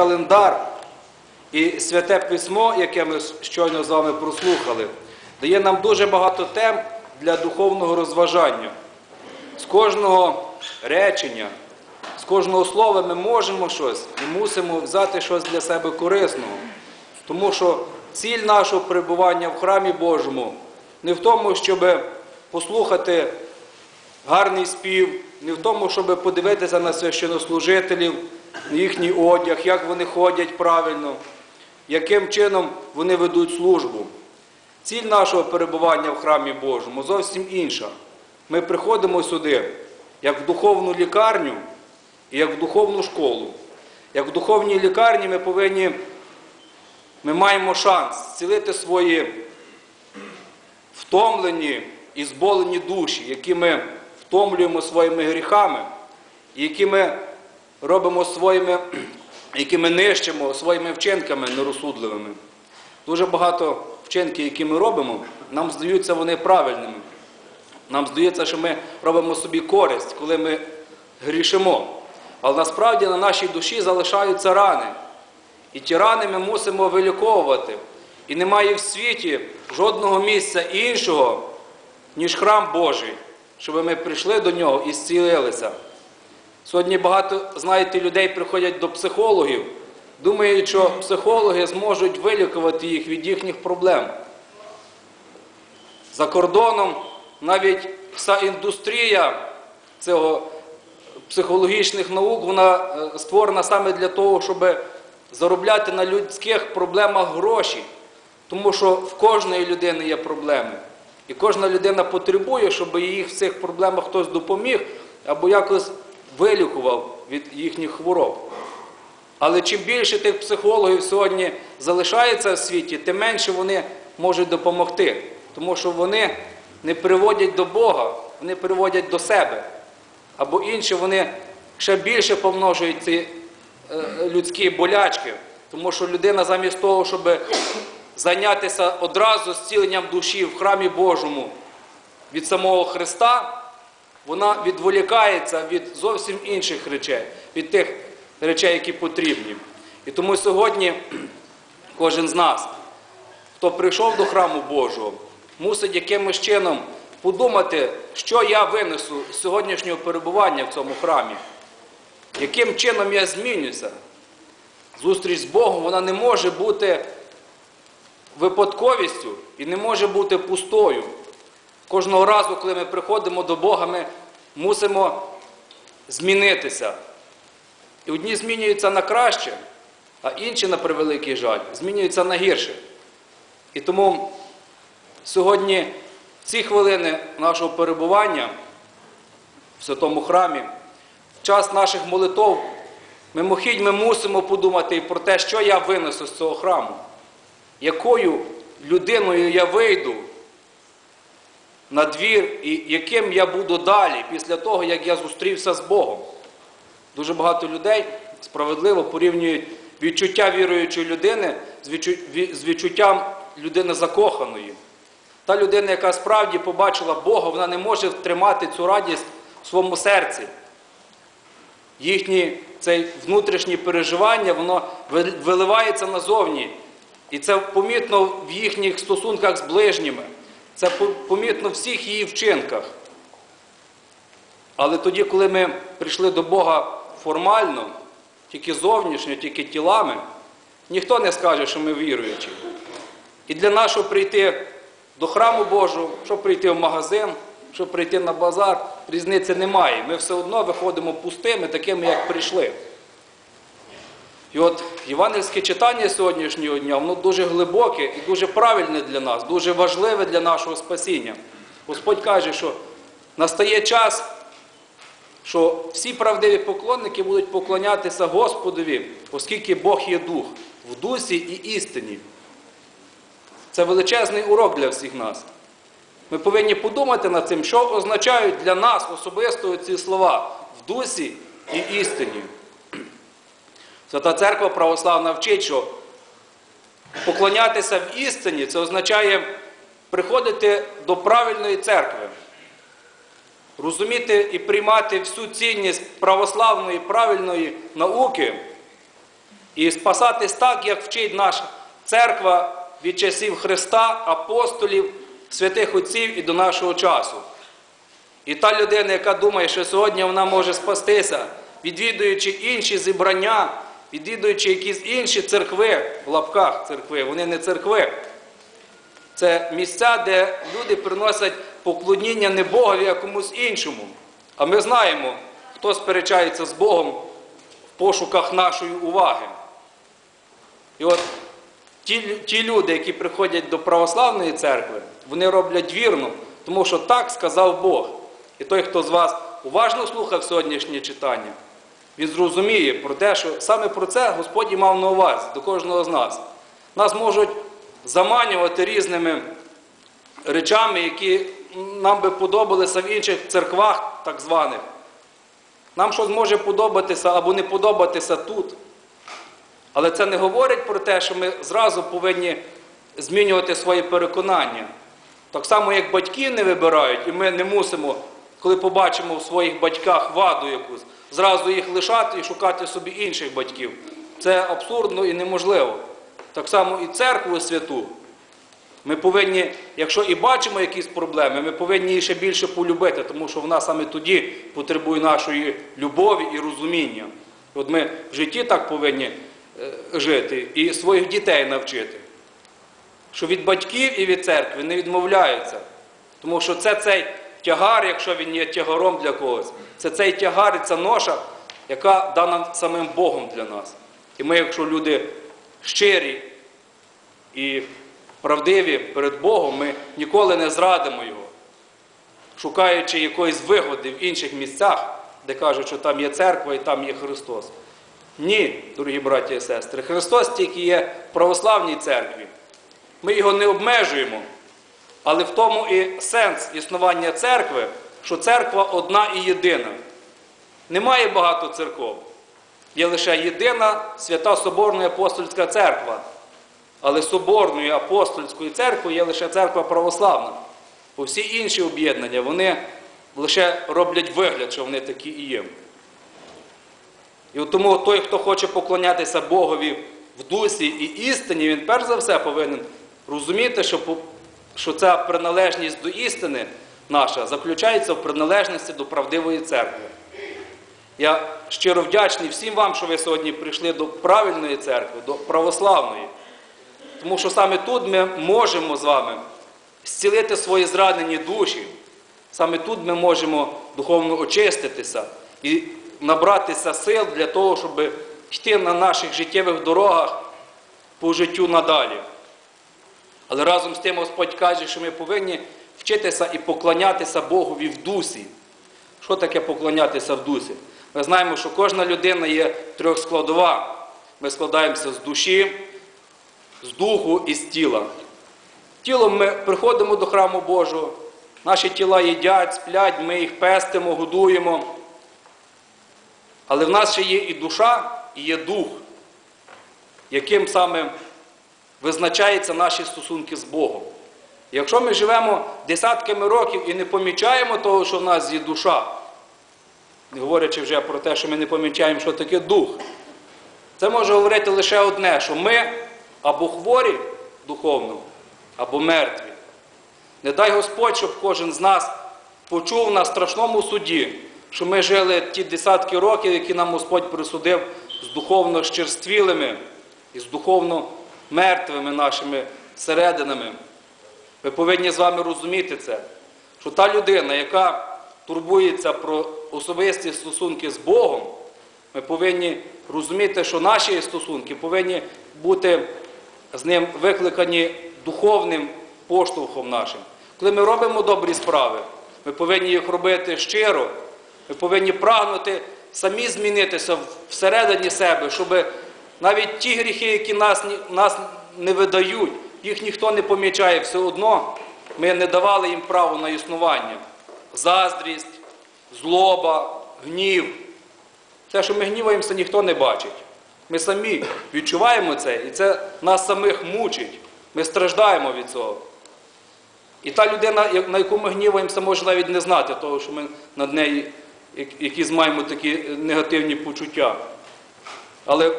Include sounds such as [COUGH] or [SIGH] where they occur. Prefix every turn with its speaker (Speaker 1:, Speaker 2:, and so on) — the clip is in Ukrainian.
Speaker 1: календар і святе письмо, яке ми щойно з вами прослухали, дає нам дуже багато тем для духовного розважання. З кожного речення, з кожного слова ми можемо щось і мусимо взяти щось для себе корисного. Тому що ціль нашого перебування в храмі Божому не в тому, щоб послухати гарний спів, не в тому, щоб подивитися на священнослужителів, їхній одяг, як вони ходять правильно, яким чином вони ведуть службу. Ціль нашого перебування в храмі Божому зовсім інша. Ми приходимо сюди як в духовну лікарню і як в духовну школу. Як в духовній лікарні ми повинні, ми маємо шанс зцілити свої втомлені і зболені душі, які ми втомлюємо своїми гріхами, і які ми робимо своїми, які ми нищимо своїми вчинками нерозсудливими. Дуже багато вчинків, які ми робимо, нам здаються вони правильними. Нам здається, що ми робимо собі користь, коли ми грішимо. Але насправді на нашій душі залишаються рани. І ті рани ми мусимо виліковувати. І немає в світі жодного місця іншого, ніж храм Божий, щоб ми прийшли до нього і зцілилися. Сьогодні багато, знаєте, людей приходять до психологів, думають, що психологи зможуть вилікувати їх від їхніх проблем. За кордоном навіть вся індустрія цього психологічних наук вона е, створена саме для того, щоб заробляти на людських проблемах гроші. Тому що в кожної людини є проблеми. І кожна людина потребує, щоб їх в цих проблемах хтось допоміг або якось вилікував від їхніх хвороб. Але чим більше тих психологів сьогодні залишається в світі, тим менше вони можуть допомогти. Тому що вони не приводять до Бога, вони приводять до себе. Або інше, вони ще більше помножують ці е, людські болячки. Тому що людина замість того, щоб зайнятися одразу зціленням душі в храмі Божому від самого Христа, вона відволікається від зовсім інших речей, від тих речей, які потрібні. І тому сьогодні [CLEARS THROAT] кожен з нас, хто прийшов до храму Божого, мусить якимось чином подумати, що я винесу з сьогоднішнього перебування в цьому храмі, яким чином я змінюся. Зустріч з Богом вона не може бути випадковістю і не може бути пустою. Кожного разу, коли ми приходимо до Бога, ми мусимо змінитися. І одні змінюються на краще, а інші, на превеликий жаль, змінюються на гірше. І тому сьогодні, в ці хвилини нашого перебування в святому храмі, в час наших молитов, мимохідь ми мусимо подумати і про те, що я винесу з цього храму, якою людиною я вийду на двір і яким я буду далі після того, як я зустрівся з Богом. Дуже багато людей справедливо порівнюють відчуття віруючої людини з відчуттям людини закоханої. Та людина, яка справді побачила Бога, вона не може втримати цю радість в своєму серці. Їхні цей внутрішні переживання, воно виливається назовні. І це помітно в їхніх стосунках з ближніми. Це помітно в всіх її вчинках. Але тоді, коли ми прийшли до Бога формально, тільки зовнішньо, тільки тілами, ніхто не скаже, що ми віруючі. І для нас, щоб прийти до храму Божого, щоб прийти в магазин, щоб прийти на базар, різниці немає. Ми все одно виходимо пустими, такими, як прийшли. І от євангельське читання сьогоднішнього дня, воно дуже глибоке і дуже правильне для нас, дуже важливе для нашого спасіння. Господь каже, що настає час, що всі правдиві поклонники будуть поклонятися Господові, оскільки Бог є дух, в дусі і істині. Це величезний урок для всіх нас. Ми повинні подумати над цим, що означають для нас особисто ці слова в дусі і істині. Свята Церква православна вчить, що поклонятися в істині це означає приходити до правильної церкви, розуміти і приймати всю цінність православної правильної науки і спасатись так, як вчить наша церква від часів Христа, апостолів, святих отців і до нашого часу. І та людина, яка думає, що сьогодні вона може спастися, відвідуючи інші зібрання, відвідуючи якісь інші церкви, в лапках церкви, вони не церкви. Це місця, де люди приносять поклоніння не Богові, а комусь іншому. А ми знаємо, хто сперечається з Богом в пошуках нашої уваги. І от ті, ті люди, які приходять до православної церкви, вони роблять вірно, тому що так сказав Бог. І той, хто з вас уважно слухав сьогоднішнє читання, він зрозуміє про те, що саме про це Господь і мав на увазі до кожного з нас. Нас можуть заманювати різними речами, які нам би подобалися в інших церквах, так званих. Нам щось може подобатися або не подобатися тут. Але це не говорить про те, що ми зразу повинні змінювати свої переконання. Так само, як батьки не вибирають, і ми не мусимо, коли побачимо в своїх батьках ваду якусь, зразу їх лишати і шукати собі інших батьків. Це абсурдно і неможливо. Так само і церкву святу. Ми повинні, якщо і бачимо якісь проблеми, ми повинні її ще більше полюбити, тому що вона саме тоді потребує нашої любові і розуміння. От ми в житті так повинні е, жити і своїх дітей навчити. Що від батьків і від церкви не відмовляються. Тому що це цей тягар, якщо він є тягаром для когось, це цей тягар і ця ноша, яка дана самим Богом для нас. І ми, якщо люди щирі і правдиві перед Богом, ми ніколи не зрадимо Його, шукаючи якоїсь вигоди в інших місцях, де кажуть, що там є церква і там є Христос. Ні, дорогі браті і сестри, Христос тільки є в православній церкві. Ми його не обмежуємо. Але в тому і сенс існування церкви, що церква одна і єдина. Немає багато церков. Є лише єдина свята Соборна апостольська церква. Але Соборною апостольською церквою є лише церква православна. Бо всі інші об'єднання вони лише роблять вигляд, що вони такі і є. І тому той, хто хоче поклонятися Богові в дусі і істині, він перш за все повинен розуміти, що, що ця приналежність до істини наша заключається в приналежності до правдивої церкви. Я щиро вдячний всім вам, що ви сьогодні прийшли до правильної церкви, до православної. Тому що саме тут ми можемо з вами зцілити свої зранені душі. Саме тут ми можемо духовно очиститися і набратися сил для того, щоб йти на наших життєвих дорогах по життю надалі. Але разом з тим Господь каже, що ми повинні вчитися і поклонятися Богові в дусі. Що таке поклонятися в дусі? Ми знаємо, що кожна людина є трьохскладова. Ми складаємося з душі, з духу і з тіла. Тілом ми приходимо до храму Божого, наші тіла їдять, сплять, ми їх пестимо, годуємо. Але в нас ще є і душа, і є дух, яким саме визначаються наші стосунки з Богом. Якщо ми живемо десятками років і не помічаємо того, що в нас є душа, не говорячи вже про те, що ми не помічаємо, що таке дух, це може говорити лише одне, що ми або хворі духовно, або мертві. Не дай Господь, щоб кожен з нас почув на страшному суді, що ми жили ті десятки років, які нам Господь присудив з духовно щерствілими і з духовно мертвими нашими серединами. Ми повинні з вами розуміти це, що та людина, яка турбується про особисті стосунки з Богом, ми повинні розуміти, що наші стосунки повинні бути з ним викликані духовним поштовхом нашим. Коли ми робимо добрі справи, ми повинні їх робити щиро, ми повинні прагнути самі змінитися всередині себе, щоб навіть ті гріхи, які нас, нас не видають, їх ніхто не помічає, все одно ми не давали їм право на існування. Заздрість, злоба, гнів. Те, що ми гніваємося, ніхто не бачить. Ми самі відчуваємо це, і це нас самих мучить. Ми страждаємо від цього. І та людина, на яку ми гніваємося, може навіть не знати того, що ми над нею як- якісь маємо такі негативні почуття. Але